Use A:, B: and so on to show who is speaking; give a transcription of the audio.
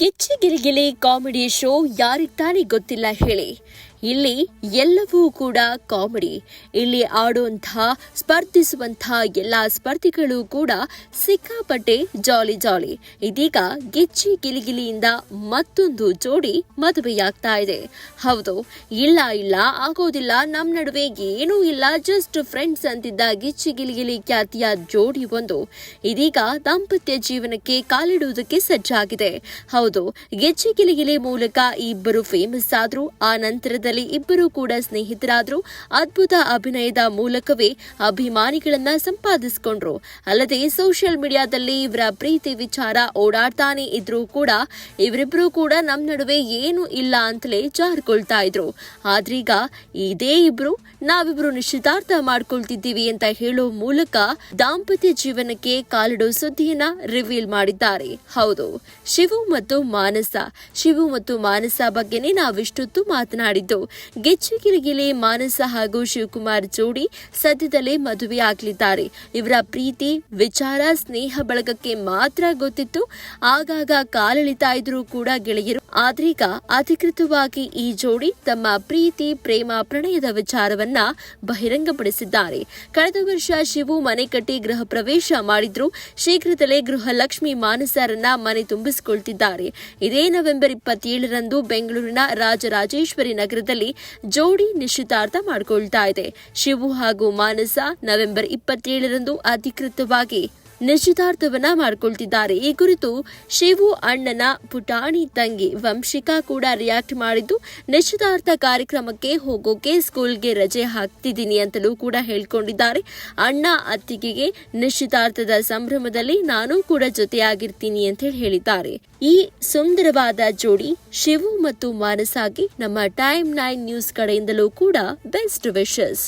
A: ಗಿಚ್ಚಿ ಗಿಲಿಗಿಲಿ comedy show ಯಾರಿಗ್ ತಾನೇ ಗೊತ್ತಿಲ್ಲ ಹೇಳಿ. ಇಲ್ಲಿ ಎಲ್ಲವೂ ಕೂಡ ಕಾಮಿಡಿ. ಇಲ್ಲಿ ಆಡುವಂತಹ ಸ್ಪರ್ಧಿಸುವಂತಹ ಎಲ್ಲ ಸ್ಪರ್ಧಿಗಳು ಕೂಡ ಸಿಕ್ಕಾಪಟ್ಟೆ ಜಾಲಿ ಜಾಲಿ. ಇದೀಗ ಗಿಚ್ಚಿ ಗಿಲಿಗಿಲಿಯಿಂದ ಮತ್ತೊಂದು ಜೋಡಿ ಮದುವೆಯಾಗ್ತಾ ಇದೆ. ಹೌದು, ಇಲ್ಲ ಇಲ್ಲ, ಆಗೋದಿಲ್ಲ. ನಮ್ಮ ನಡುವೆ ಏನೂ ಇಲ್ಲ. ಜಸ್ಟ್ ಫ್ರೆಂಡ್ಸ್ ಅಂತಿದ್ದ ಗಿಚ್ಚಿ ಗಿಲಿಗಿಲಿ ಖ್ಯಾತಿಯ ಜೋಡಿ ಒಂದು. ಇದೀಗ ದಾಂಪತ್ಯ ಜೀವನಕ್ಕೆ ಕಾಲಿಡುವುದಕ್ಕೆ ಸಜ್ಜಾಗಿದೆ. ಹೌದು ಗೆಜ್ಜೆ ಗಿಲಿಗಿಲಿ ಮೂಲಕ ಇಬ್ಬರು ಫೇಮಸ್ ಆದ್ರು. ಆ ನಂತರದಲ್ಲಿ ಇಬ್ಬರು ಕೂಡ ಸ್ನೇಹಿತರಾದ್ರು. ಅದ್ಭುತ ಅಭಿನಯದ ಮೂಲಕವೇ ಅಭಿಮಾನಿಗಳನ್ನ ಸಂಪಾದಿಸಿಕೊಂಡ್ರು. ಅಲ್ಲದೆ ಸೋಷಿಯಲ್ ಮೀಡಿಯಾದಲ್ಲಿ ಇವರ ಪ್ರೀತಿ ವಿಚಾರ ಓಡಾಡ್ತಾನೆ ಇದ್ರೂ ಕೂಡ ಇವರಿಬ್ರು ಕೂಡ ನಮ್ ನಡುವೆ ಏನು ಇಲ್ಲ ಅಂತಲೇ ಜಾರ್ಕೊಳ್ತಾ ಇದ್ರು. ಆದ್ರೀಗ ಇದೇ ಇಬ್ರು ನಾವಿಬ್ರು ನಿಶ್ಚಿತಾರ್ಥ ಮಾಡ್ಕೊಳ್ತಿದ್ದೀವಿ ಅಂತ ಹೇಳೋ ಮೂಲಕ ದಾಂಪತ್ಯ ಜೀವನಕ್ಕೆ ಕಾಲಿಡೋ ಸುದ್ದಿಯನ್ನ ರಿವೀಲ್ ಮಾಡಿದ್ದಾರೆ. ಹೌದು. ಶಿವು ಮತ್ತು ಮಾನಸ. ಶಿವು ಮತ್ತು ಮಾನಸ ಬಗ್ಗೆನೇ ನಾವಿಷ್ಟೊತ್ತು ಮಾತನಾಡಿದ್ದು. ಗೆಚ್ಚುಗಿರಿಗಿಲೆ ಮಾನಸ ಹಾಗೂ ಶಿವಕುಮಾರ್ ಜೋಡಿ ಸದ್ಯದಲ್ಲೇ ಮದುವೆ ಆಗ್ಲಿದ್ದಾರೆ. ಇವರ ಪ್ರೀತಿ, ವಿಚಾರ, ಸ್ನೇಹ ಬಳಗಕ್ಕೆ ಮಾತ್ರ ಗೊತ್ತಿತ್ತು. ಆಗಾಗ ಕಾಲೆಳಿತಾ ಇದ್ರೂ ಕೂಡ ಗೆಳೆಯರು. ಆದ್ರೀಗ ಅಧಿಕೃತವಾಗಿ ಈ ಜೋಡಿ ತಮ್ಮ ಪ್ರೀತಿ, ಪ್ರೇಮ, ಪ್ರಣಯದ ವಿಚಾರವನ್ನ ಬಹಿರಂಗಪಡಿಸಿದ್ದಾರೆ. ಕಳೆದ ವರ್ಷ ಶಿವು ಮನೆ ಕಟ್ಟಿ ಗೃಹ ಪ್ರವೇಶ ಮಾಡಿದ್ರು. ಶೀಘ್ರದಲ್ಲೇ ಗೃಹಲಕ್ಷ್ಮಿ ಮಾನಸರನ್ನ ಮನೆ ತುಂಬಿಸಿಕೊಳ್ತಿದ್ದಾರೆ. ಇದೇ ನವೆಂಬರ್ ಇಪ್ಪತ್ತೇಳರಂದು ಬೆಂಗಳೂರಿನ ರಾಜರಾಜೇಶ್ವರಿ ನಗರದಲ್ಲಿ ಜೋಡಿ ನಿಶ್ಚಿತಾರ್ಥ ಮಾಡಿಕೊಳ್ತಾ ಇದೆ. ಶಿವು ಹಾಗೂ ಮಾನಸ ನವೆಂಬರ್ ಇಪ್ಪತ್ತೇಳರಂದು ಅಧಿಕೃತವಾಗಿ ನಿಶ್ಚಿತಾರ್ಥವನ್ನ ಮಾಡಿಕೊಳ್ತಿದ್ದಾರೆ. ಈ ಕುರಿತು ಶಿವು ಅಣ್ಣನ ಪುಟಾಣಿ ತಂಗಿ ವಂಶಿಕಾ ಕೂಡ ರಿಯಾಕ್ಟ್ ಮಾಡಿದ್ದು ನಿಶ್ಚಿತಾರ್ಥ ಕಾರ್ಯಕ್ರಮಕ್ಕೆ ಹೋಗೋಕೆ ಸ್ಕೂಲ್ಗೆ ರಜೆ ಹಾಕ್ತಿದ್ದೀನಿ ಅಂತಲೂ ಕೂಡ ಹೇಳ್ಕೊಂಡಿದ್ದಾರೆ. ಅಣ್ಣ ಅತ್ತಿಗೆಗೆ ನಿಶ್ಚಿತಾರ್ಥದ ಸಂಭ್ರಮದಲ್ಲಿ ನಾನು ಕೂಡ ಜೊತೆಯಾಗಿರ್ತೀನಿ ಅಂತ ಹೇಳಿ ಹೇಳಿದ್ದಾರೆ. ಈ ಸುಂದರವಾದ ಜೋಡಿ ಶಿವು ಮತ್ತು ಮಾನಸಾಗಿ ನಮ್ಮ ಟೈಮ್ ನೈನ್ ನ್ಯೂಸ್ ಕಡೆಯಿಂದಲೂ ಕೂಡ ಬೆಸ್ಟ್ ವಿಶಸ್